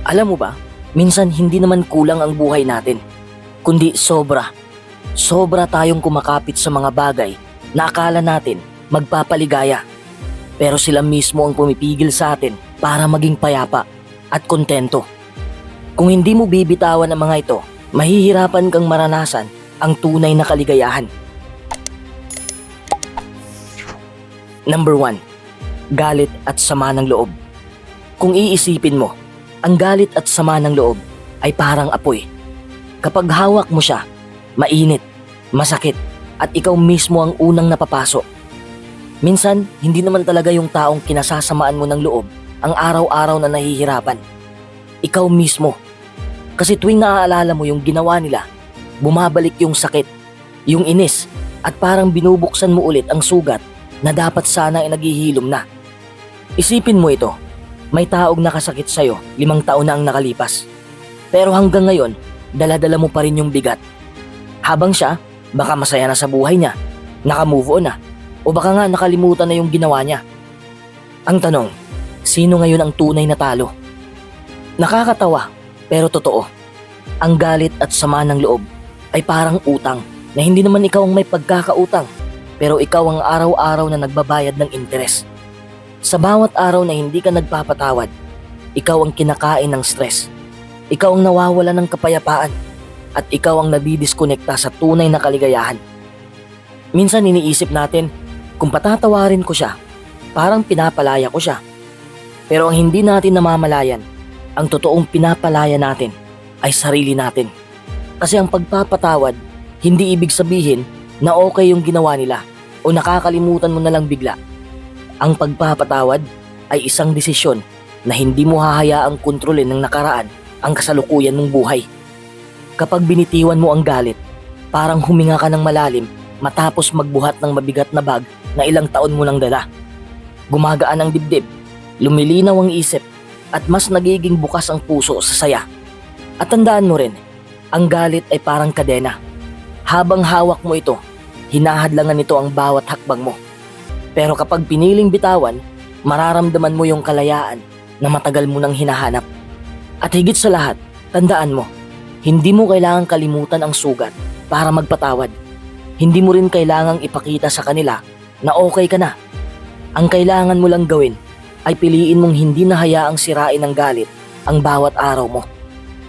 Alam mo ba, minsan hindi naman kulang ang buhay natin, kundi sobra. Sobra tayong kumakapit sa mga bagay na akala natin magpapaligaya. Pero sila mismo ang pumipigil sa atin para maging payapa at kontento. Kung hindi mo bibitawan ang mga ito, mahihirapan kang maranasan ang tunay na kaligayahan. Number 1. Galit at sama ng loob. Kung iisipin mo, ang galit at sama ng loob ay parang apoy. Kapag hawak mo siya, mainit, masakit, at ikaw mismo ang unang napapasok. Minsan, hindi naman talaga yung taong kinasasamaan mo ng loob ang araw-araw na nahihirapan. Ikaw mismo. Kasi tuwing naaalala mo yung ginawa nila, bumabalik yung sakit, yung inis, at parang binubuksan mo ulit ang sugat na dapat sana ay naghihilom na. Isipin mo ito, may taong nakasakit sa'yo limang taon na ang nakalipas. Pero hanggang ngayon, daladala mo pa rin yung bigat. Habang siya, baka masaya na sa buhay niya, nakamove on na, o baka nga nakalimutan na yung ginawa niya. Ang tanong, sino ngayon ang tunay na talo? Nakakatawa, pero totoo. Ang galit at sama ng loob ay parang utang na hindi naman ikaw ang may pagkakautang, pero ikaw ang araw-araw na nagbabayad ng interes. Sa bawat araw na hindi ka nagpapatawad, ikaw ang kinakain ng stress. Ikaw ang nawawala ng kapayapaan at ikaw ang nabidiskonekta sa tunay na kaligayahan. Minsan iniisip natin, kung patatawarin ko siya, parang pinapalaya ko siya. Pero ang hindi natin namamalayan, ang totoong pinapalaya natin ay sarili natin. Kasi ang pagpapatawad, hindi ibig sabihin na okay yung ginawa nila o nakakalimutan mo na lang bigla. Ang pagpapatawad ay isang desisyon na hindi mo hahayaang kontrolin ng nakaraan ang kasalukuyan mong buhay. Kapag binitiwan mo ang galit, parang huminga ka ng malalim matapos magbuhat ng mabigat na bag na ilang taon mo nang dala. Gumagaan ang dibdib, lumilinaw ang isip, at mas nagiging bukas ang puso sa saya. At tandaan mo rin, ang galit ay parang kadena. Habang hawak mo ito, hinahadlangan nito ang bawat hakbang mo. Pero kapag piniling bitawan, mararamdaman mo yung kalayaan na matagal mo nang hinahanap. At higit sa lahat, tandaan mo, hindi mo kailangang kalimutan ang sugat para magpatawad. Hindi mo rin kailangang ipakita sa kanila na okay ka na. Ang kailangan mo lang gawin ay piliin mong hindi na hayaang sirain ng galit ang bawat araw mo.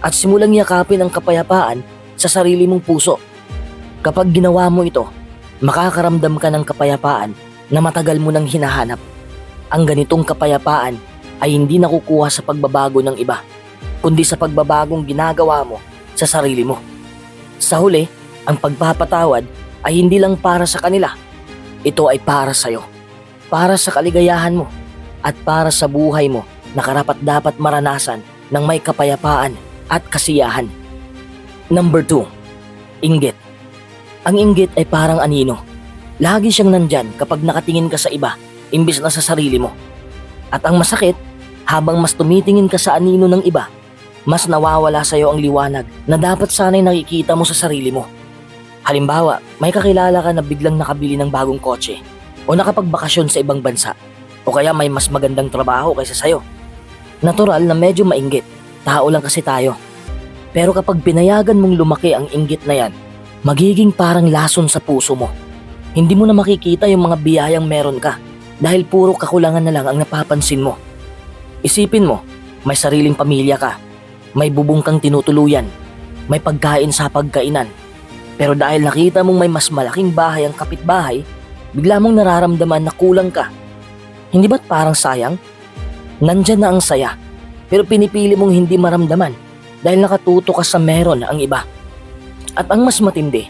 At simulang yakapin ang kapayapaan sa sarili mong puso. Kapag ginawa mo ito, makakaramdam ka ng kapayapaan na matagal mo nang hinahanap. Ang ganitong kapayapaan ay hindi nakukuha sa pagbabago ng iba, kundi sa pagbabagong ginagawa mo sa sarili mo. Sa huli, ang pagpapatawad ay hindi lang para sa kanila. Ito ay para sa'yo. Para sa kaligayahan mo at para sa buhay mo na karapat dapat maranasan ng may kapayapaan at kasiyahan. Number 2. Inggit. Ang inggit ay parang anino. Lagi siyang nandyan kapag nakatingin ka sa iba imbis na sa sarili mo. At ang masakit, habang mas tumitingin ka sa anino ng iba, mas nawawala sa iyo ang liwanag na dapat sana'y nakikita mo sa sarili mo. Halimbawa, may kakilala ka na biglang nakabili ng bagong kotse o nakapagbakasyon sa ibang bansa o kaya may mas magandang trabaho kaysa sayo. Natural na medyo mainggit, tao lang kasi tayo. Pero kapag pinayagan mong lumaki ang inggit na yan, magiging parang lason sa puso mo. Hindi mo na makikita yung mga biyayang meron ka dahil puro kakulangan na lang ang napapansin mo. Isipin mo, may sariling pamilya ka, may bubong kang tinutuluyan, may pagkain sa pagkainan. Pero dahil nakita mong may mas malaking bahay ang kapitbahay, bigla mong nararamdaman na kulang ka. Hindi ba't parang sayang? Nandyan na ang saya, pero pinipili mong hindi maramdaman dahil nakatuto ka sa meron ang iba. At ang mas matindi,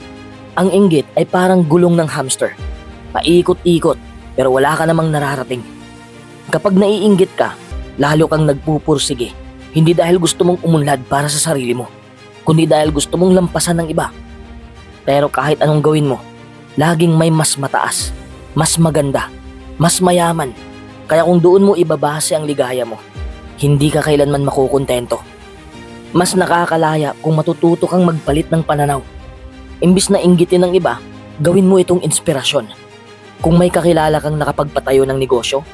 ang inggit ay parang gulong ng hamster. Paikot-ikot, pero wala ka namang nararating. Kapag naiinggit ka, lalo kang nagpupursige. Hindi dahil gusto mong umunlad para sa sarili mo, kundi dahil gusto mong lampasan ng iba. Pero kahit anong gawin mo, laging may mas mataas, mas maganda, mas mayaman. Kaya kung doon mo ibabase ang ligaya mo, hindi ka kailanman makukontento. Mas nakakalaya kung matututo kang magpalit ng pananaw. Imbis na inggitin ng iba, gawin mo itong inspirasyon. Kung may kakilala kang nakapagpatayo ng negosyo,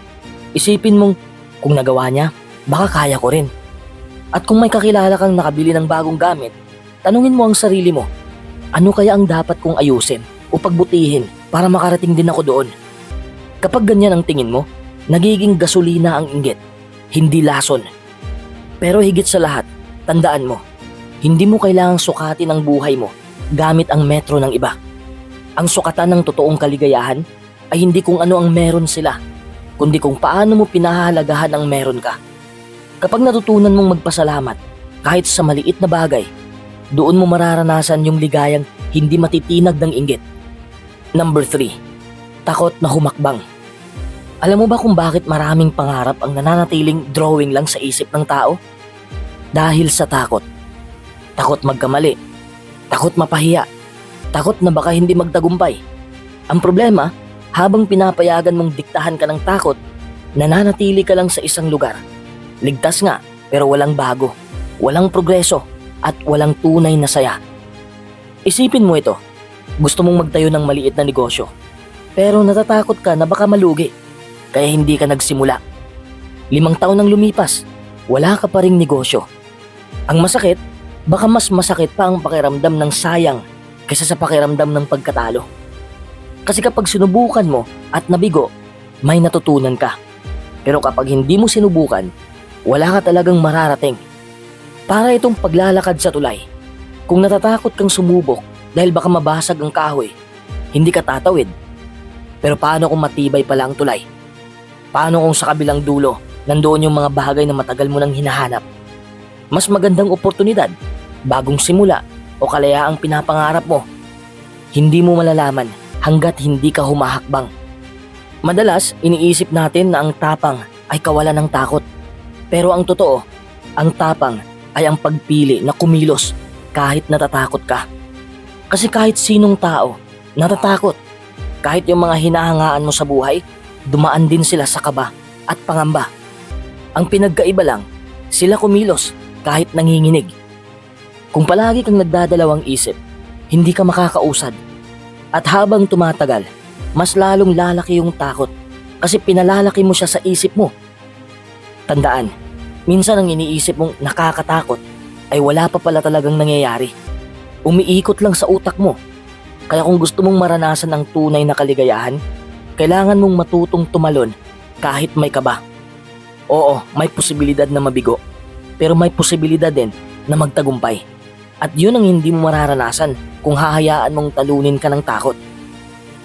isipin mong kung nagawa niya, baka kaya ko rin. At kung may kakilala kang nakabili ng bagong gamit, tanungin mo ang sarili mo, ano kaya ang dapat kong ayusin o pagbutihin para makarating din ako doon? Kapag ganyan ang tingin mo, nagiging gasolina ang inggit, hindi lason. Pero higit sa lahat, tandaan mo, hindi mo kailangang sukatin ang buhay mo gamit ang metro ng iba. Ang sukatan ng totoong kaligayahan ay hindi kung ano ang meron sila, kundi kung paano mo pinahahalagahan ang meron ka. Kapag natutunan mong magpasalamat, kahit sa maliit na bagay, doon mo mararanasan yung ligayang hindi matitinag ng inggit. Number 3. Takot na humakbang. Alam mo ba kung bakit maraming pangarap ang nananatiling drawing lang sa isip ng tao? Dahil sa takot. Takot magkamali. Takot mapahiya. Takot na baka hindi magtagumpay. Ang problema, habang pinapayagan mong diktahan ka ng takot, nananatili ka lang sa isang lugar. Ligtas nga, pero walang bago, walang progreso, at walang tunay na saya. Isipin mo ito, gusto mong magtayo ng maliit na negosyo, pero natatakot ka na baka malugi, kaya hindi ka nagsimula. Limang taon nang lumipas, wala ka pa ring negosyo. Ang masakit, baka mas masakit pa ang pakiramdam ng sayang kaysa sa pakiramdam ng pagkatalo. Kasi kapag sinubukan mo at nabigo, may natutunan ka. Pero kapag hindi mo sinubukan, wala ka talagang mararating. Para itong paglalakad sa tulay. Kung natatakot kang sumubok dahil baka mabasag ang kahoy, hindi ka tatawid. Pero paano kung matibay pala ang tulay? Paano kung sa kabilang dulo, nandoon yung mga bagay na matagal mo nang hinahanap? Mas magandang oportunidad, bagong simula, o kalayaang pinapangarap mo. Hindi mo malalaman hanggat hindi ka humahakbang. Madalas, iniisip natin na ang tapang ay kawalan ng takot. Pero ang totoo, ang tapang ay ang pagpili na kumilos kahit natatakot ka. Kasi kahit sinong tao, natatakot. Kahit yung mga hinahangaan mo sa buhay, dumaan din sila sa kaba at pangamba. Ang pinagkaiba lang, sila kumilos kahit nanginginig. Kung palagi kang nagdadalawang isip, hindi ka makakausad. At habang tumatagal, mas lalong lalaki yung takot kasi pinalalaki mo siya sa isip mo. Tandaan, minsan ang iniisip mong nakakatakot ay wala pa pala talagang nangyayari. Umiikot lang sa utak mo. Kaya kung gusto mong maranasan ang tunay na kaligayahan, kailangan mong matutong tumalon kahit may kaba. Oo, may posibilidad na mabigo. Pero may posibilidad din na magtagumpay. At yun ang hindi mo mararanasan kung hahayaan mong talunin ka ng takot.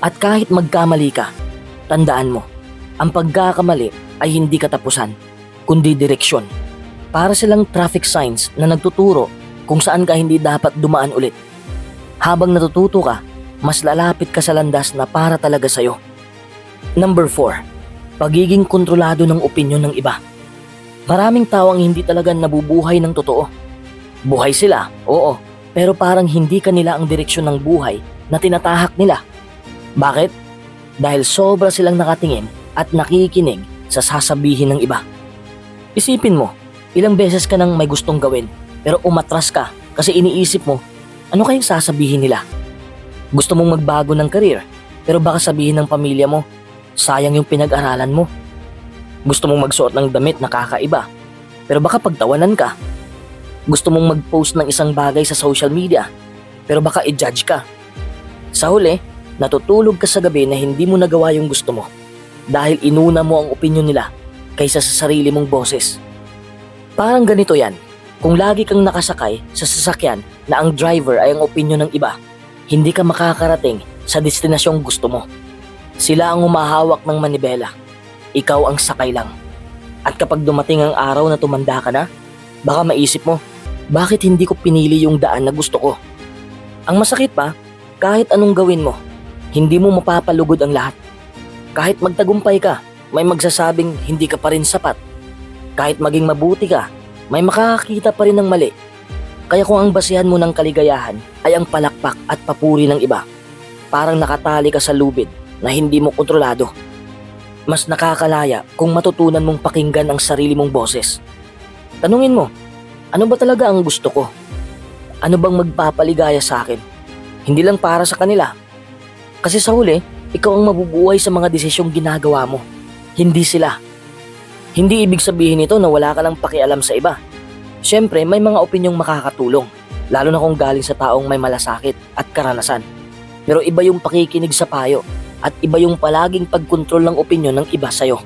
At kahit magkamali ka, tandaan mo, ang pagkakamali ay hindi katapusan, kundi direksyon. Para silang traffic signs na nagtuturo kung saan ka hindi dapat dumaan ulit. Habang natututo ka, mas lalapit ka sa landas na para talaga sa'yo. Number 4. Pagiging kontrolado ng opinyon ng iba. Maraming tao ang hindi talaga nabubuhay ng totoo. Buhay sila, oo, pero parang hindi kanila ang direksyon ng buhay na tinatahak nila. Bakit? Dahil sobra silang nakatingin at nakikinig sa sasabihin ng iba. Isipin mo, ilang beses ka nang may gustong gawin pero umatras ka kasi iniisip mo, ano kayang sasabihin nila? Gusto mong magbago ng karir pero baka sabihin ng pamilya mo, sayang yung pinag-aralan mo. Gusto mong magsuot ng damit na kakaiba pero baka pagtawanan ka gusto mong mag-post ng isang bagay sa social media, pero baka i-judge ka. Sa huli, natutulog ka sa gabi na hindi mo nagawa yung gusto mo dahil inuna mo ang opinyon nila kaysa sa sarili mong boses. Parang ganito yan, kung lagi kang nakasakay sa sasakyan na ang driver ay ang opinyon ng iba, hindi ka makakarating sa destinasyong gusto mo. Sila ang umahawak ng manibela, ikaw ang sakay lang. At kapag dumating ang araw na tumanda ka na, baka maisip mo, bakit hindi ko pinili yung daan na gusto ko? Ang masakit pa, kahit anong gawin mo, hindi mo mapapalugod ang lahat. Kahit magtagumpay ka, may magsasabing hindi ka pa rin sapat. Kahit maging mabuti ka, may makakakita pa rin ng mali. Kaya kung ang basihan mo ng kaligayahan ay ang palakpak at papuri ng iba, parang nakatali ka sa lubid na hindi mo kontrolado. Mas nakakalaya kung matutunan mong pakinggan ang sarili mong boses. Tanungin mo, ano ba talaga ang gusto ko? Ano bang magpapaligaya sa akin? Hindi lang para sa kanila. Kasi sa huli, ikaw ang mabubuhay sa mga desisyong ginagawa mo. Hindi sila. Hindi ibig sabihin nito na wala ka lang pakialam sa iba. Siyempre, may mga opinyong makakatulong, lalo na kung galing sa taong may malasakit at karanasan. Pero iba yung pakikinig sa payo at iba yung palaging pagkontrol ng opinyon ng iba sa'yo.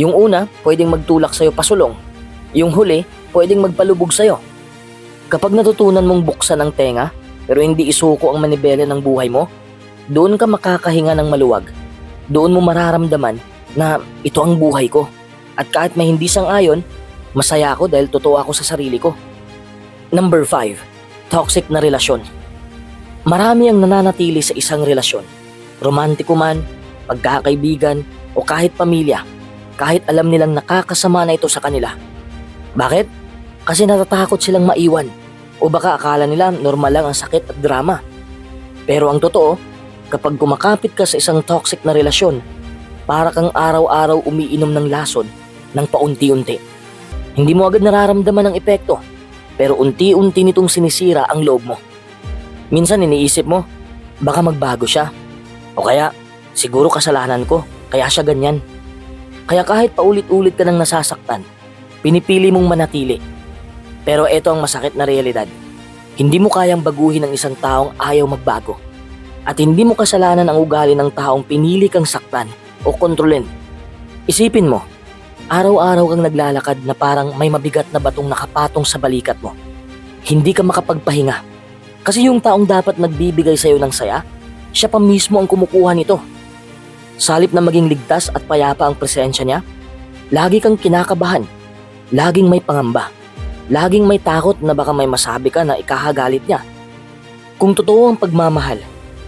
Yung una, pwedeng magtulak sa'yo pasulong. Yung huli, pwedeng magpalubog sa'yo. Kapag natutunan mong buksan ang tenga, pero hindi isuko ang manibela ng buhay mo, doon ka makakahinga ng maluwag. Doon mo mararamdaman na ito ang buhay ko. At kahit may hindi sang-ayon, masaya ako dahil totoo ako sa sarili ko. Number 5. Toxic na relasyon. Marami ang nananatili sa isang relasyon. Romantiko man, pagkakaibigan, o kahit pamilya. Kahit alam nilang nakakasama na ito sa kanila. Bakit? Kasi natatakot silang maiwan. O baka akala nila normal lang ang sakit at drama. Pero ang totoo, kapag kumakapit ka sa isang toxic na relasyon, para kang araw-araw umiinom ng lason ng paunti-unti. Hindi mo agad nararamdaman ang epekto, pero unti-unti nitong sinisira ang loob mo. Minsan iniisip mo, baka magbago siya. O kaya, siguro kasalanan ko, kaya siya ganyan. Kaya kahit paulit-ulit ka nang nasasaktan, pinipili mong manatili. Pero ito ang masakit na realidad. Hindi mo kayang baguhin ang isang taong ayaw magbago. At hindi mo kasalanan ang ugali ng taong pinili kang saktan o kontrolin. Isipin mo, araw-araw kang naglalakad na parang may mabigat na batong nakapatong sa balikat mo. Hindi ka makapagpahinga. Kasi yung taong dapat nagbibigay sa'yo ng saya, siya pa mismo ang kumukuha nito. Salip na maging ligtas at payapa ang presensya niya, lagi kang kinakabahan, laging may pangamba, laging may takot na baka may masabi ka na ikahagalit niya. Kung totoo ang pagmamahal,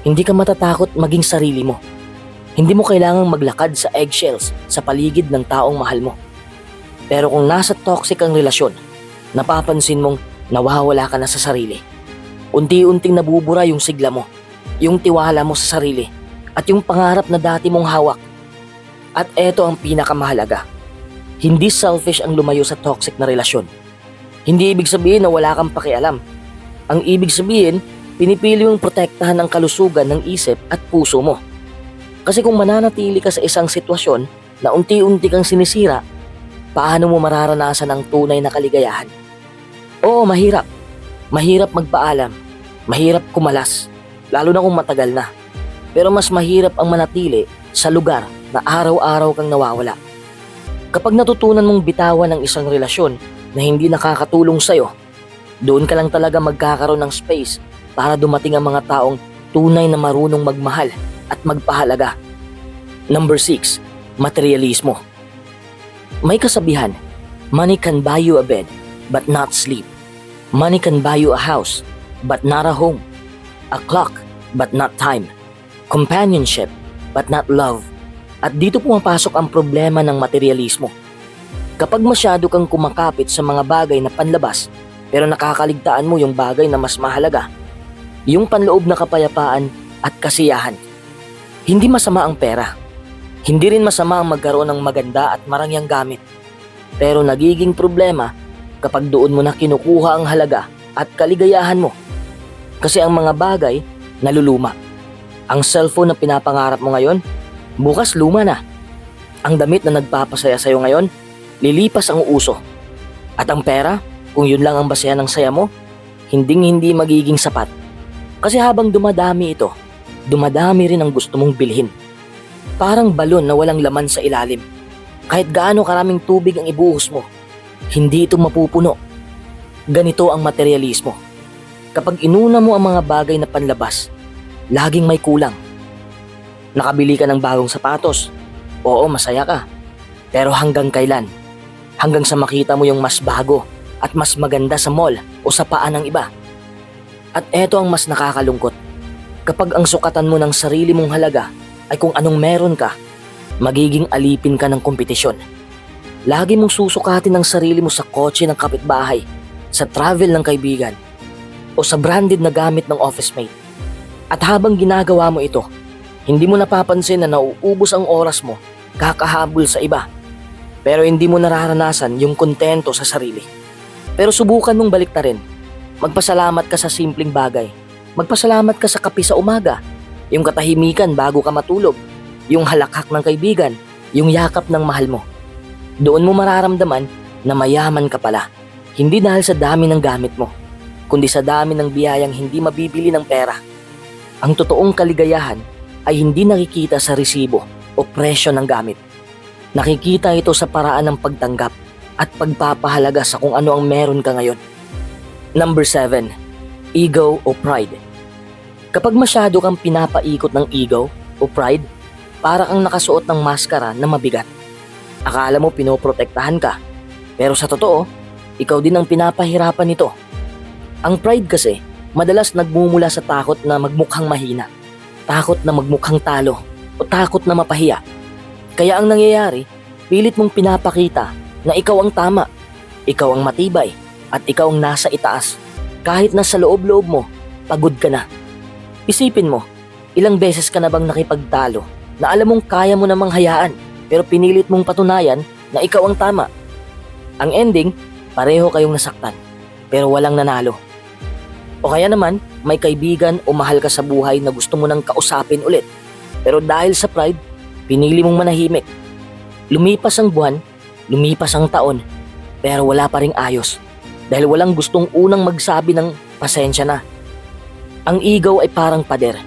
hindi ka matatakot maging sarili mo. Hindi mo kailangang maglakad sa eggshells sa paligid ng taong mahal mo. Pero kung nasa toxic ang relasyon, napapansin mong nawawala ka na sa sarili. Unti-unting nabubura yung sigla mo, yung tiwala mo sa sarili, at yung pangarap na dati mong hawak. At eto ang pinakamahalaga. Hindi selfish ang lumayo sa toxic na relasyon. Hindi ibig sabihin na wala kang pakialam. Ang ibig sabihin, pinipili mong protektahan ang kalusugan ng isip at puso mo. Kasi kung mananatili ka sa isang sitwasyon na unti-unti kang sinisira, paano mo mararanasan ang tunay na kaligayahan? Oo, mahirap. Mahirap magpaalam. Mahirap kumalas. Lalo na kung matagal na. Pero mas mahirap ang manatili sa lugar na araw-araw kang nawawala. Kapag natutunan mong bitawan ng isang relasyon na hindi nakakatulong sa'yo, doon ka lang talaga magkakaroon ng space para dumating ang mga taong tunay na marunong magmahal at magpahalaga. Number 6. Materialismo. May kasabihan, money can buy you a bed, but not sleep. Money can buy you a house, but not a home. A clock, but not time. Companionship, but not love. At dito pumapasok ang problema ng materialismo. Kapag masyado kang kumakapit sa mga bagay na panlabas, pero nakakaligtaan mo yung bagay na mas mahalaga, yung panloob na kapayapaan at kasiyahan. Hindi masama ang pera. Hindi rin masama ang magkaroon ng maganda at marangyang gamit. Pero nagiging problema kapag doon mo na kinukuha ang halaga at kaligayahan mo. Kasi ang mga bagay naluluma. Ang cellphone na pinapangarap mo ngayon, bukas luma na. Ang damit na nagpapasaya sa'yo ngayon, lilipas ang uso. At ang pera, kung yun lang ang basehan ng saya mo, hinding hindi magiging sapat. Kasi habang dumadami ito, dumadami rin ang gusto mong bilhin. Parang balon na walang laman sa ilalim. Kahit gaano karaming tubig ang ibuhos mo, hindi ito mapupuno. Ganito ang materialismo. Kapag inuna mo ang mga bagay na panlabas, laging may kulang. Nakabili ka ng bagong sapatos. Oo, masaya ka. Pero hanggang kailan? Hanggang sa makita mo yung mas bago at mas maganda sa mall o sa paan ng iba. At eto ang mas nakakalungkot. Kapag ang sukatan mo ng sarili mong halaga ay kung anong meron ka, magiging alipin ka ng kompetisyon. Lagi mong susukatin ang sarili mo sa kotse ng kapitbahay, sa travel ng kaibigan, o sa branded na gamit ng office mate. At habang ginagawa mo ito, hindi mo napapansin na nauubos ang oras mo kakahabol sa iba. Pero hindi mo nararanasan yung kontento sa sarili. Pero subukan mong balik na rin. Magpasalamat ka sa simpleng bagay. Magpasalamat ka sa kape sa umaga. Yung katahimikan bago ka matulog. Yung halakhak ng kaibigan. Yung yakap ng mahal mo. Doon mo mararamdaman na mayaman ka pala. Hindi dahil sa dami ng gamit mo, kundi sa dami ng biyayang hindi mabibili ng pera. Ang totoong kaligayahan ay hindi nakikita sa resibo o presyo ng gamit. Nakikita ito sa paraan ng pagtanggap at pagpapahalaga sa kung ano ang meron ka ngayon. Number 7. Ego o pride. Kapag masyado kang pinapaikot ng ego o pride, para kang nakasuot ng maskara na mabigat. Akala mo pinoprotektahan ka, pero sa totoo, ikaw din ang pinapahirapan nito. Ang pride kasi, madalas nagmumula sa takot na magmukhang mahina, takot na magmukhang talo, o takot na mapahiya. Kaya ang nangyayari, pilit mong pinapakita na ikaw ang tama, ikaw ang matibay, at ikaw ang nasa itaas. Kahit na sa loob-loob mo, pagod ka na. Isipin mo, ilang beses ka na bang nakipagtalo na alam mong kaya mo namang hayaan pero pinilit mong patunayan na ikaw ang tama. Ang ending, pareho kayong nasaktan pero walang nanalo. O kaya naman, may kaibigan o mahal ka sa buhay na gusto mo nang kausapin ulit. Pero dahil sa pride, pinili mong manahimik. Lumipas ang buwan, lumipas ang taon, pero wala pa ring ayos. Dahil walang gustong unang magsabi ng pasensya na. Ang ego ay parang pader.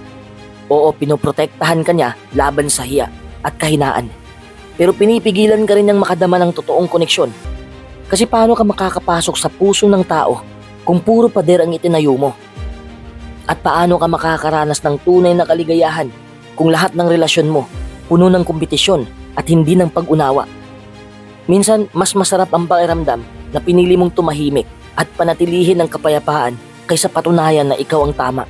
Oo, pinoprotektahan ka niya laban sa hiya at kahinaan. Pero pinipigilan ka rin niyang makadama ng totoong koneksyon. Kasi paano ka makakapasok sa puso ng tao kung puro pader ang itinayo mo? At paano ka makakaranas ng tunay na kaligayahan kung lahat ng relasyon mo puno ng kompetisyon at hindi ng pag-unawa? Minsan, mas masarap ang pakiramdam na pinili mong tumahimik at panatilihin ang kapayapaan kaysa patunayan na ikaw ang tama.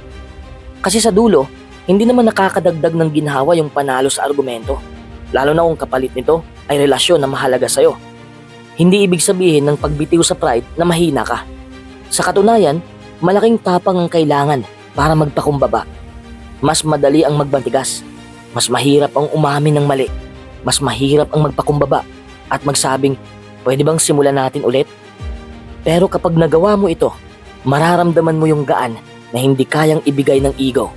Kasi sa dulo, hindi naman nakakadagdag ng ginhawa yung panalo sa argumento. Lalo na kung kapalit nito ay relasyon na mahalaga sa'yo. Hindi ibig sabihin ng pagbitiw sa pride na mahina ka. Sa katunayan, malaking tapang ang kailangan para magpakumbaba. Mas madali ang magbantigas. Mas mahirap ang umamin ng mali. Mas mahirap ang magpakumbaba at magsabing, pwede bang simulan natin ulit? Pero kapag nagawa mo ito, mararamdaman mo yung gaan na hindi kayang ibigay ng ego.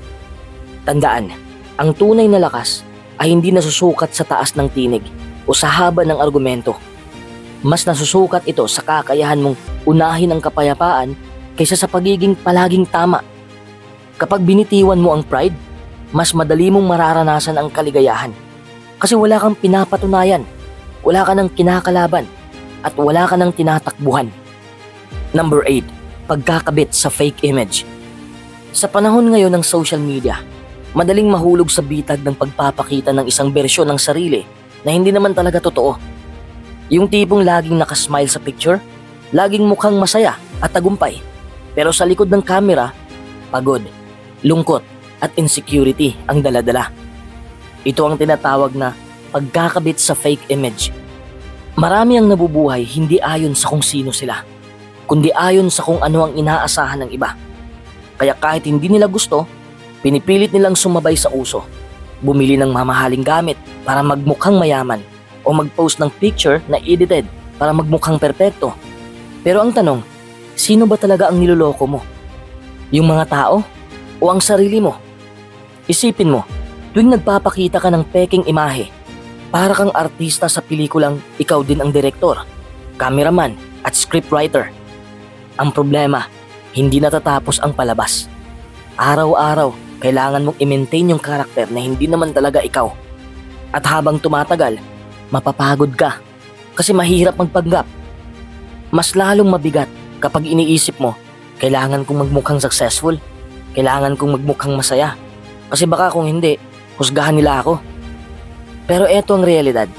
Tandaan, ang tunay na lakas ay hindi nasusukat sa taas ng tinig o sa haba ng argumento. Mas nasusukat ito sa kakayahan mong unahin ang kapayapaan kaysa sa pagiging palaging tama. Kapag binitiwan mo ang pride, mas madali mong mararanasan ang kaligayahan. Kasi wala kang pinapatunayan, wala ka ng kinakalaban, at wala ka ng tinatakbuhan. Number 8. Pagkakabit sa fake image. Sa panahon ngayon ng social media, madaling mahulog sa bitag ng pagpapakita ng isang bersyon ng sarili na hindi naman talaga totoo. Yung tipong laging nakasmile sa picture, laging mukhang masaya at tagumpay. Pero sa likod ng camera, pagod, lungkot at insecurity ang daladala. Ito ang tinatawag na pagkakabit sa fake image. Marami ang nabubuhay hindi ayon sa kung sino sila, kundi ayon sa kung ano ang inaasahan ng iba. Kaya kahit hindi nila gusto, pinipilit nilang sumabay sa uso. Bumili ng mamahaling gamit para magmukhang mayaman o mag-post ng picture na edited para magmukhang perpekto. Pero ang tanong, sino ba talaga ang niloloko mo? Yung mga tao o ang sarili mo? Isipin mo, tuwing nagpapakita ka ng peking imahe, para kang artista sa pelikulang ikaw din ang direktor, cameraman at scriptwriter. Ang problema, hindi natatapos ang palabas. Araw-araw, kailangan mong i-maintain yung karakter na hindi naman talaga ikaw. At habang tumatagal, mapapagod ka kasi mahirap magpanggap. Mas lalong mabigat kapag iniisip mo, kailangan kong magmukhang successful, kailangan kong magmukhang masaya. Kasi baka kung hindi, husgahan nila ako. Pero eto ang realidad,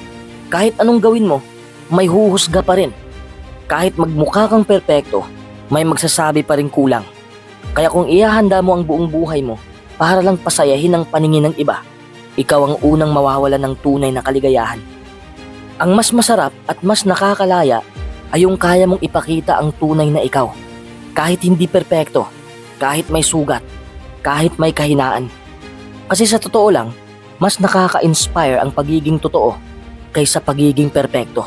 kahit anong gawin mo, may huhusga pa rin. Kahit magmukha kang perpekto, may magsasabi pa rin kulang. Kaya kung ihahanda mo ang buong buhay mo para lang pasayahin ang paningin ng iba, ikaw ang unang mawawalan ng tunay na kaligayahan. Ang mas masarap at mas nakakalaya ay yung kaya mong ipakita ang tunay na ikaw. Kahit hindi perpekto, kahit may sugat, kahit may kahinaan. Kasi sa totoo lang, mas nakaka-inspire ang pagiging totoo kaysa pagiging perpekto.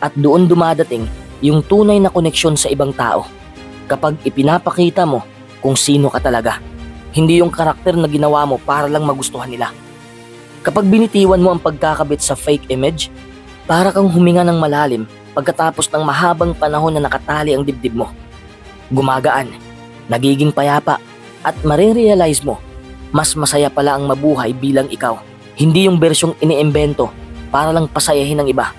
At doon dumadating yung tunay na koneksyon sa ibang tao kapag ipinapakita mo kung sino ka talaga. Hindi yung karakter na ginawa mo para lang magustuhan nila. Kapag binitiwan mo ang pagkakabit sa fake image, para kang huminga ng malalim pagkatapos ng mahabang panahon na nakatali ang dibdib mo. Gumagaan, nagiging payapa, at marirealize mo, mas masaya pala ang mabuhay bilang ikaw. Hindi yung bersyong iniimbento para lang pasayahin ng iba.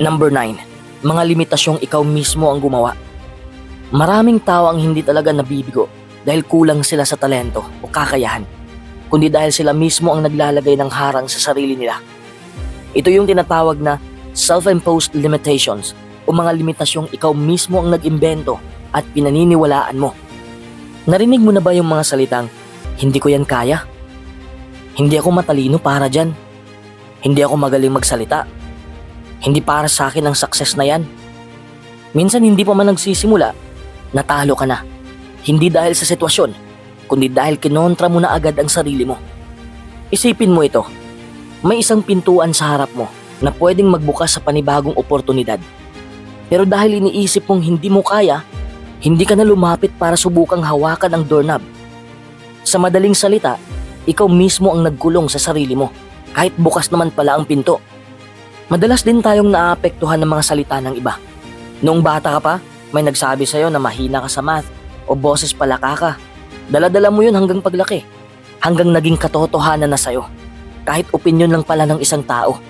Number 9. Mga limitasyong ikaw mismo ang gumawa. Maraming tao ang hindi talaga nabibigo dahil kulang sila sa talento o kakayahan, kundi dahil sila mismo ang naglalagay ng harang sa sarili nila. Ito yung tinatawag na self-imposed limitations o mga limitasyong ikaw mismo ang nag-imbento at pinaniniwalaan mo. Narinig mo na ba yung mga salitang, hindi ko yan kaya? Hindi ako matalino para dyan. Hindi ako magaling magsalita. Hindi para sa akin ang success na yan. Minsan hindi pa man nagsisimula, natalo ka na. Hindi dahil sa sitwasyon, kundi dahil kinontra mo na agad ang sarili mo. Isipin mo ito, may isang pintuan sa harap mo na pwedeng magbukas sa panibagong oportunidad. Pero dahil iniisip mong hindi mo kaya, hindi ka na lumapit para subukang hawakan ang doorknob. Sa madaling salita, ikaw mismo ang nagkulong sa sarili mo, kahit bukas naman pala ang pinto. Madalas din tayong naapektuhan ng mga salita ng iba. Noong bata ka pa, may nagsabi sa'yo na mahina ka sa math o boses palaka ka. Daladala mo yun hanggang paglaki, hanggang naging katotohanan na sa'yo, kahit opinyon lang pala ng isang tao.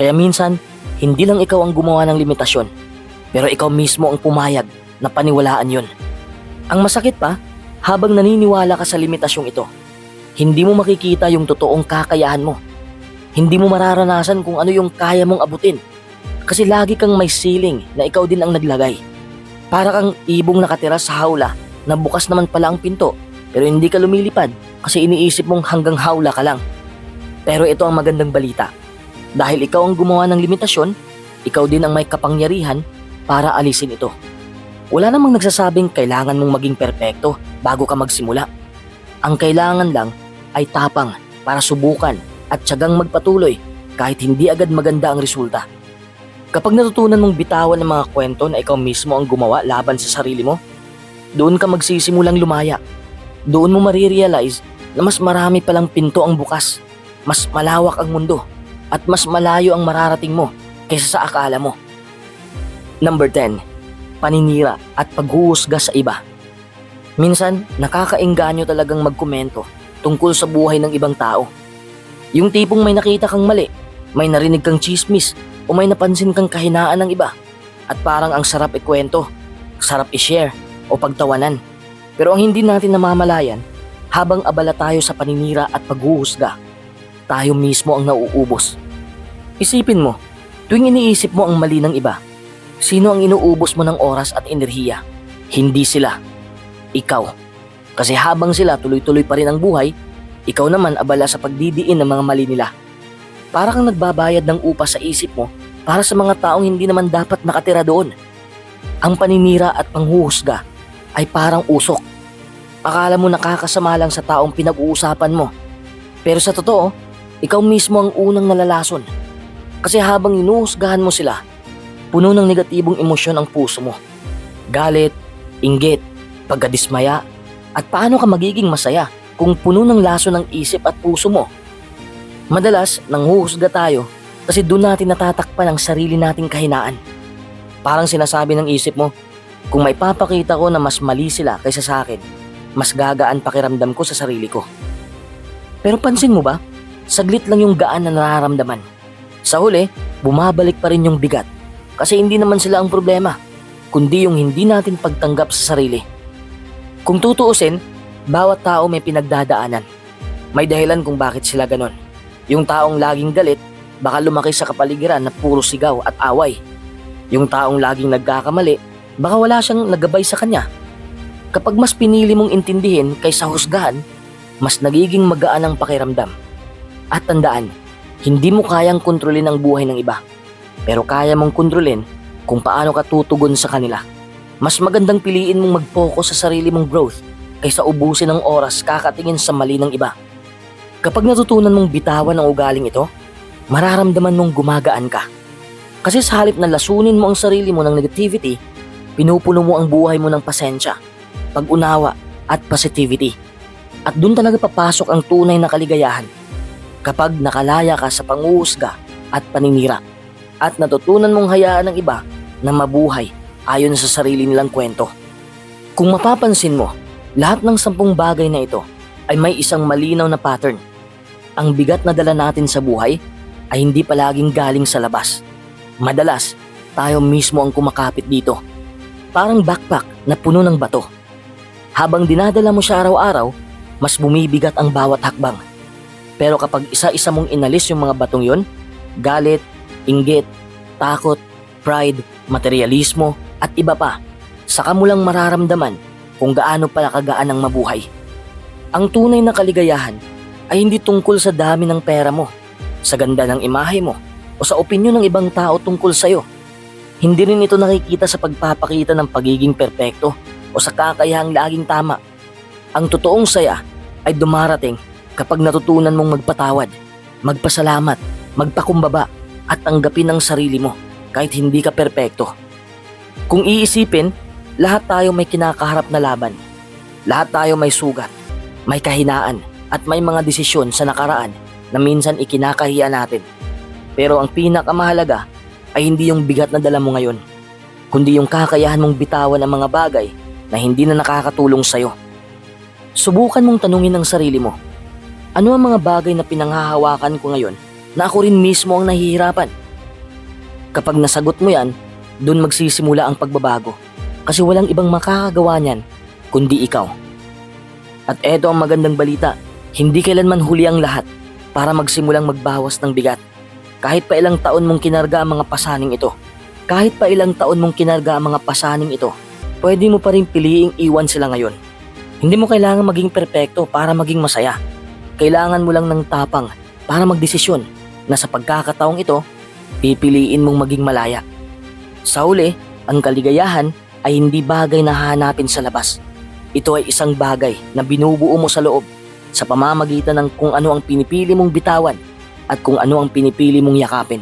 Kaya minsan, hindi lang ikaw ang gumawa ng limitasyon, pero ikaw mismo ang pumayag na paniwalaan yun. Ang masakit pa, habang naniniwala ka sa limitasyong ito, hindi mo makikita yung totoong kakayahan mo. Hindi mo mararanasan kung ano yung kaya mong abutin. Kasi lagi kang may ceiling na ikaw din ang naglagay. Para kang ibong nakatira sa hawla na bukas naman pala ang pinto pero hindi ka lumilipad kasi iniisip mong hanggang hawla ka lang. Pero ito ang magandang balita. Dahil ikaw ang gumawa ng limitasyon, ikaw din ang may kapangyarihan para alisin ito. Wala namang nagsasabing kailangan mong maging perpekto bago ka magsimula. Ang kailangan lang ay tapang para subukan at tiyagang magpatuloy kahit hindi agad maganda ang resulta. Kapag natutunan mong bitawan ng mga kwento na ikaw mismo ang gumawa laban sa sarili mo, doon ka magsisimulang lumaya. Doon mo marirealize na mas marami palang pinto ang bukas, mas malawak ang mundo, at mas malayo ang mararating mo kaysa sa akala mo. Number 10. Paninira at paghuhusga sa iba. Minsan, nakakaengganyo talagang magkomento tungkol sa buhay ng ibang tao. Yung tipong may nakita kang mali, may narinig kang chismis, o may napansin kang kahinaan ng iba. At parang ang sarap ikwento, sarap i-share, o pagtawanan. Pero ang hindi natin namamalayan, habang abala tayo sa paninira at paghuhusga, tayo mismo ang nauubos. Isipin mo, tuwing iniisip mo ang mali ng iba, sino ang inuubos mo ng oras at enerhiya? Hindi sila. Ikaw. Kasi habang sila tuloy-tuloy pa rin ang buhay, ikaw naman abala sa pagdidiin ng mga mali nila. Para kang nagbabayad ng upa sa isip mo para sa mga taong hindi naman dapat nakatira doon. Ang paninira at panghuhusga ay parang usok. Akala mo nakakasama lang sa taong pinag-uusapan mo. Pero sa totoo, ikaw mismo ang unang nalalason. Kasi habang inuhusgahan mo sila, puno ng negatibong emosyon ang puso mo. Galit, inggit, pagkadismaya, at paano ka magiging masaya kung puno ng laso ng isip at puso mo. Madalas, nanghuhusga tayo kasi doon natin natatakpan ang sarili nating kahinaan. Parang sinasabi ng isip mo, kung may papakita ko na mas mali sila kaysa sa akin, mas gagaan pakiramdam ko sa sarili ko. Pero pansin mo ba, saglit lang yung gaan na nararamdaman. Sa huli, bumabalik pa rin yung bigat kasi hindi naman sila ang problema, kundi yung hindi natin pagtanggap sa sarili. Kung tutuusin, bawat tao may pinagdadaanan. May dahilan kung bakit sila ganon. Yung taong laging galit, baka lumaki sa kapaligiran na puro sigaw at away. Yung taong laging nagkakamali, baka wala siyang nagabay sa kanya. Kapag mas pinili mong intindihin kaysa husgahan, mas nagiging magaan ang pakiramdam. At tandaan, hindi mo kayang kontrolin ang buhay ng iba. Pero kaya mong kontrolin kung paano ka tutugon sa kanila. Mas magandang piliin mong mag-focus sa sarili mong growth kaysa ubusin ng oras kakatingin sa mali ng iba. Kapag natutunan mong bitawan ang ugaling ito, mararamdaman mong gumagaan ka. Kasi sa halip na lasunin mo ang sarili mo ng negativity, pinupuno mo ang buhay mo ng pasensya, pag-unawa at positivity. At doon talaga papasok ang tunay na kaligayahan kapag nakalaya ka sa panguhusga at paninira. At natutunan mong hayaan ng iba na mabuhay ayon sa sarili nilang kwento. Kung mapapansin mo, lahat ng sampung bagay na ito ay may isang malinaw na pattern. Ang bigat na dala natin sa buhay ay hindi palaging galing sa labas. Madalas, tayo mismo ang kumakapit dito. Parang backpack na puno ng bato. Habang dinadala mo siya araw-araw, mas bumibigat ang bawat hakbang. Pero kapag isa-isa mong inalis yung mga batong yon, galit, inggit, takot, pride, materialismo, at iba pa, saka mo lang mararamdaman kung gaano pala kagaan ang mabuhay. Ang tunay na kaligayahan ay hindi tungkol sa dami ng pera mo, sa ganda ng imahe mo, o sa opinyon ng ibang tao tungkol sa'yo. Hindi rin ito nakikita sa pagpapakita ng pagiging perpekto o sa kakayahang laging tama. Ang totoong saya ay dumarating kapag natutunan mong magpatawad, magpasalamat, magpakumbaba at tanggapin ang sarili mo kahit hindi ka perpekto. Kung iisipin, lahat tayo may kinakaharap na laban. Lahat tayo may sugat, may kahinaan at may mga desisyon sa nakaraan na minsan ikinakahiya natin. Pero ang pinakamahalaga ay hindi yung bigat na dala mo ngayon, kundi yung kakayahan mong bitawan ang mga bagay na hindi na nakakatulong sa'yo. Subukan mong tanungin ang sarili mo, ano ang mga bagay na pinanghahawakan ko ngayon na ako rin mismo ang nahihirapan? Kapag nasagot mo yan, doon magsisimula ang pagbabago kasi walang ibang makakagawa niyan kundi ikaw. At eto ang magandang balita, hindi kailanman huli ang lahat para magsimulang magbawas ng bigat. Kahit pa ilang taon mong kinarga ang mga pasaning ito, kahit pa ilang taon mong kinarga ang mga pasaning ito, pwede mo pa rin piliing iwan sila ngayon. Hindi mo kailangan maging perpekto para maging masaya. Kailangan mo lang ng tapang para magdesisyon na sa pagkakataong ito, pipiliin mong maging malaya. Sa huli, ang kaligayahan ay hindi bagay na hahanapin sa labas. Ito ay isang bagay na binubuo mo sa loob sa pamamagitan ng kung ano ang pinipili mong bitawan at kung ano ang pinipili mong yakapin.